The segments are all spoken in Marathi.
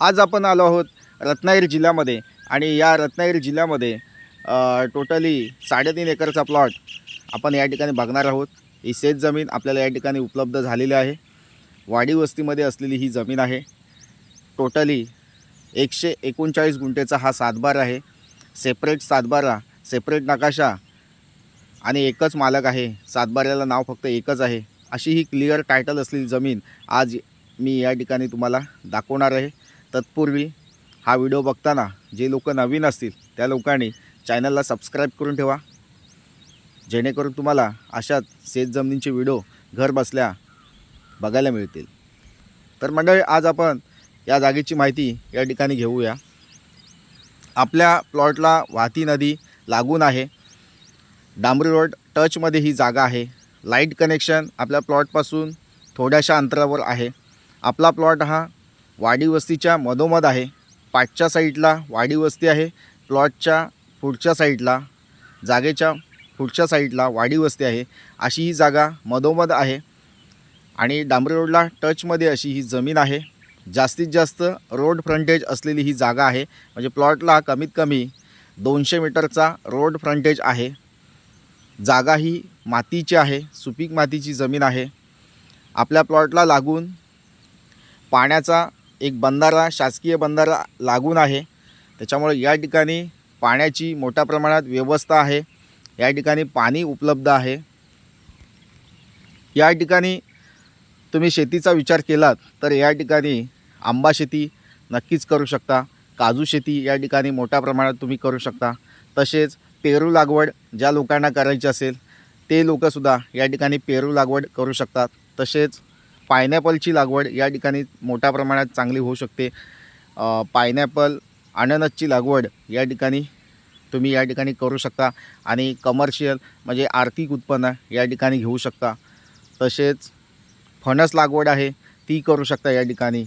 आज आपण आलो आहोत रत्नागिरी जिल्ह्यामध्ये आणि या रत्नागिरी जिल्ह्यामध्ये टोटली साडेतीन एकरचा प्लॉट आपण या ठिकाणी बघणार आहोत. ही शेत जमीन आपल्याला या ठिकाणी उपलब्ध झालेली आहे. वाडी वस्तीमध्ये असलेली ही जमीन आहे. टोटली एकशे एकोणचाळीस गुंठेचा हा सातबार आहे. सेपरेट सातबारा सेपरेट नकाशा आणि एकच मालक आहे. सातबाऱ्याला नाव फक्त एकच आहे. अशी ही क्लिअर टायटल असलेली जमीन आज मी या ठिकाणी तुम्हाला दाखवणार आहे. तत्पूर्वी हा व्हिडिओ बघताना जे लोक नवीन असतील त्या लोकांनी चॅनलला सबस्क्राईब करून ठेवा. जेणेकरून तुम्हाला अशाच शेत जमिनींचे व्हिडिओ घर बसल्या बघायला मिळतील. तर मंडळी आज आपण या जागेची माहिती या ठिकाणी घेऊया. आपल्या प्लॉटला वाहती नदी लागून आहे. डांबरी रोड टचमध्ये ही जागा आहे. लाइट कनेक्शन आपल्या प्लॉटपासून थोड्याशा अंतरावर आहे. आपला प्लॉट हा वाडी वस्तीच्या मधोमध आहे. पाठच्या साईडला वाडी वस्ती आहे. प्लॉटच्या पुढच्या साईडला जागेच्या पुढच्या साईडला वाडी वस्ती आहे. अशी ही जागा मधोमध आहे आणि डांबरी रोडला टचमध्ये अशी ही जमीन आहे. जास्तीत जास्त रोड फ्रंटेज असलेली ही जागा आहे. म्हणजे प्लॉटला कमीत कमी दोनशे मीटरचा रोड फ्रंटेज आहे. जागा ही मातीची आहे. सुपीक मातीची जमीन आहे. आपल्या प्लॉटला लागून पाण्याचा एक बंधारा शासकीय बंधारा लागून आहे. त्याच्यामुळे या ठिकाणी पाण्याची मोठ्या प्रमाणात व्यवस्था आहे. या ठिकाणी पाणी उपलब्ध आहे. या ठिकाणी तुम्ही शेतीचा विचार केलात तर या ठिकाणी आंबा शेती नक्कीच करू शकता. काजू शेती या ठिकाणी मोठ्या प्रमाणात तुम्ही करू शकता. तसेच पेरू लागवड ज्या लोकांना करायची असेल ते लोकंसुद्धा या ठिकाणी पेरू लागवड करू शकतात. तसेच पायनॅपलची लागवड या ठिकाणी मोठ्या प्रमाणात चांगली होऊ शकते. पायनॅपल अननसची लागवड या ठिकाणी तुम्ही या ठिकाणी करू शकता आणि कमर्शियल म्हणजे आर्थिक उत्पन्न या ठिकाणी घेऊ शकता. तसेच फणस लागवड आहे ती करू शकता या ठिकाणी.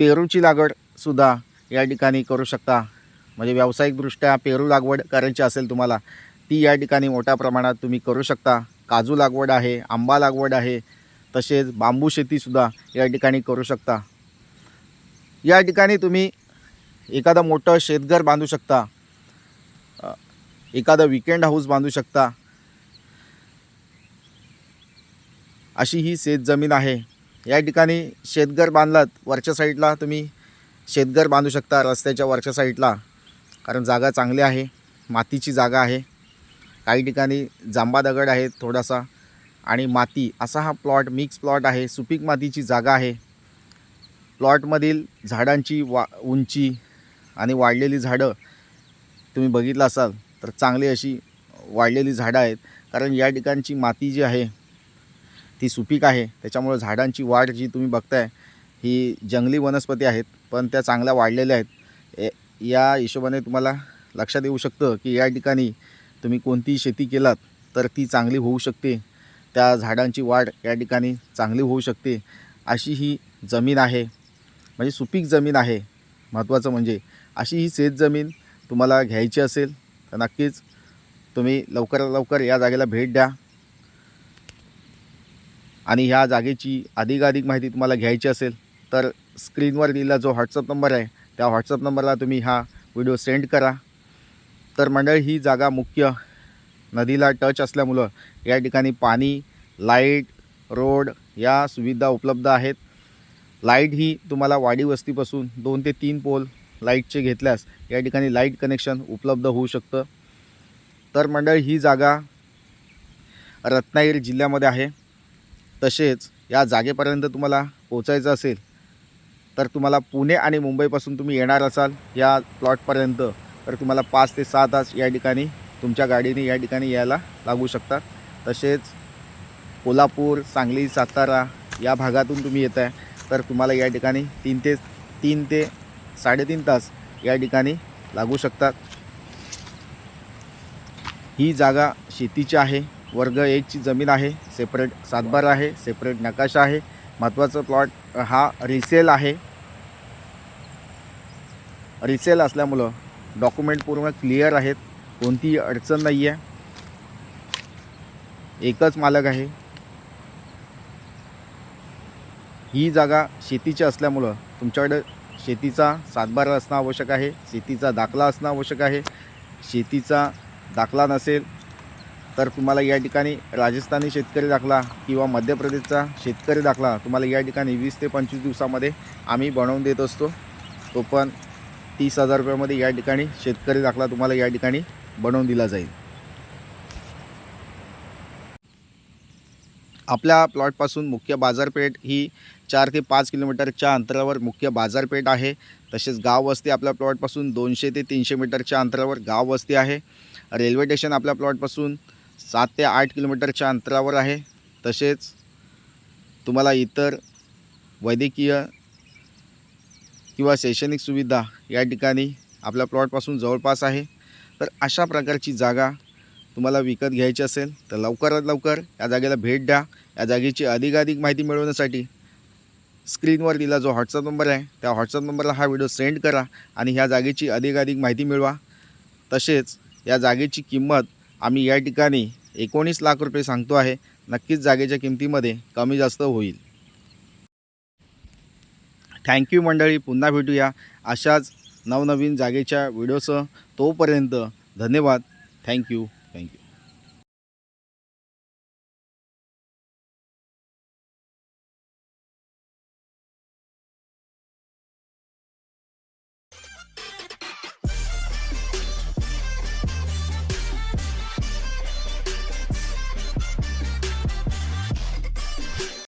पेरूची लागवडसुद्धा या ठिकाणी करू शकता. म्हणजे व्यावसायिकदृष्ट्या पेरू लागवड करायची असेल तुम्हाला ती या ठिकाणी मोठ्या प्रमाणात तुम्ही करू शकता. काजू लागवड आहे आंबा लागवड आहे तसेच बांबू शेतीसुद्धा या ठिकाणी करू शकता. या ठिकाणी तुम्ही एखादं मोठं शेतघर बांधू शकता. एखादं विकेंड हाऊस बांधू शकता. अशी ही शेतजमीन आहे. या ठिकाणी शेतघर बांधलात वरच्या साईडला तुम्ही शेतघर बांधू शकता रस्त्याच्या वरच्या साईडला कारण जागा चांगली आहे मातीची जागा आहे. काही ठिकाणी जांबा दगड आहे थोडासा. आणि माती असा हा प्लॉट मिक्स प्लॉट आहे. सुपीक मातीची जागा आहे. प्लॉटमधील झाडांची वा उंची आणि वाढलेली झाडं तुम्ही बघितलं असाल तर चांगली अशी वाढलेली झाडं आहेत. कारण या ठिकाणची माती जी आहे ती सुपीक आहे. त्याच्यामुळं झाडांची वाढ जी तुम्ही बघताय ही जंगली वनस्पती आहेत पण त्या चांगल्या वाढलेल्या आहेत. ए- या हिशोबाने तुम्हाला लक्षात येऊ शकतं की या ठिकाणी तुम्ही कोणतीही शेती केलात तर ती चांगली होऊ शकते. त्या झाडांची वाढ या ठिकाणी चांगली होऊ शकते अशी ही जमीन आहे. म्हणजे सुपीक जमीन आहे. महत्त्वाचं म्हणजे अशी ही शेत जमीन तुम्हाला घ्यायची असेल तर नक्कीच तुम्ही लवकरात लवकर या जागेला भेट द्या. आणि ह्या जागेची अधिकाधिक माहिती तुम्हाला घ्यायची असेल तर स्क्रीनवर दिलेला जो व्हॉट्सअप नंबर आहे त्या व्हॉट्सअप नंबरला तुम्ही हा व्हिडिओ सेंड करा. तर मंडळ ही जागा मुख्य नदीला टच असल्यामुळं या ठिकाणी पाणी लाइट रोड या सुविधा उपलब्ध आहेत. लाइट ही तुम्हाला वाडी वस्तीपासून दोन ते तीन पोल लाईटचे घेतल्यास या ठिकाणी लाइट कनेक्शन उपलब्ध होऊ शकतं. तर मंडळ ही जागा रत्नागिरी जिल्ह्यामध्ये आहे. तसेच या जागेपर्यंत तुम्हाला पोचायचं असेल तर तुम्हाला पुणे आणि मुंबईपासून तुम्ही येणार असाल या प्लॉटपर्यंत तर तुम्हाला पाच ते सहा तास या ठिकाणी तुमच्या गाडीने या ठिकाणी यायला लागू शकतात तसेच कोल्हापूर सांगली सातारा या भागातून तुम्ही येत आहे तर तुम्हाला या ठिकाणी तीन ते तीन ते साडेतीन तास या ठिकाणी लागू शकतात. ही जागा शेतीची आहे वर्ग एकची जमीन आहे सेपरेट सातबार आहे सेपरेट नकाशा आहे. महत्त्वाचा प्लॉट हा रिसेल आहे. रिसेल असल्यामुळं डॉक्युमेंट पूर्ण क्लिअर आहेत. कोणतीही अडचण नाही आहे एकच मालक आहे. ही जागा शेतीची असल्यामुळं तुमच्याकडे शेतीचा सातबारा असणं आवश्यक आहे शेतीचा दाखला असणं आवश्यक आहे. शेतीचा दाखला नसेल तर तुम्हाला या ठिकाणी राजस्थानी शेतकरी दाखला किंवा मध्य प्रदेशचा शेतकरी दाखला तुम्हाला या ठिकाणी वीस ते पंचवीस दिवसामध्ये आम्ही बनवून देत असतो. तो पण तीस हजार रुपयामध्ये या ठिकाणी शेतकरी दाखला तुम्हाला या ठिकाणी बनवून दिला जाईल. आपल्या प्लॉटपासून मुख्य बाजारपेठ ही चार ते पाच किलोमीटरच्या अंतरावर मुख्य बाजारपेठ आहे. तसेच गाव वस्ती आपल्या प्लॉटपासून दोनशे ते तीनशे मीटरच्या अंतरावर गाव वस्ती आहे. रेल्वे स्टेशन आपल्या प्लॉटपासून सात ते आठ किलोमीटरच्या अंतरावर आहे. तसेच तुम्हाला इतर वैद्यकीय किंवा शैक्षणिक सुविधा या ठिकाणी आपल्या प्लॉटपासून जवळपास आहे. तर अशा प्रकारची जागा तुम्हाला विकत घ्यायची असेल तर लवकरात लवकर या जागेला भेट द्या. या जागेची अधिकाधिक माहिती मिळवण्यासाठी स्क्रीनवर दिला जो व्हॉट्सअप नंबर आहे त्या व्हॉट्सअप नंबरला हा व्हिडिओ सेंड करा आणि ह्या जागेची अधिकाधिक माहिती मिळवा. तसेच या जागेची किंमत आम्ही या ठिकाणी एकोणीस लाख रुपये सांगतो आहे. नक्कीच जागेच्या किमतीमध्ये कमी जास्त होईल. थँक्यू मंडळी. पुन्हा भेटूया. अशाच नवनवीन जागेच्या व्हिडिओसह तोपर्यंत धन्यवाद. Thank you thank you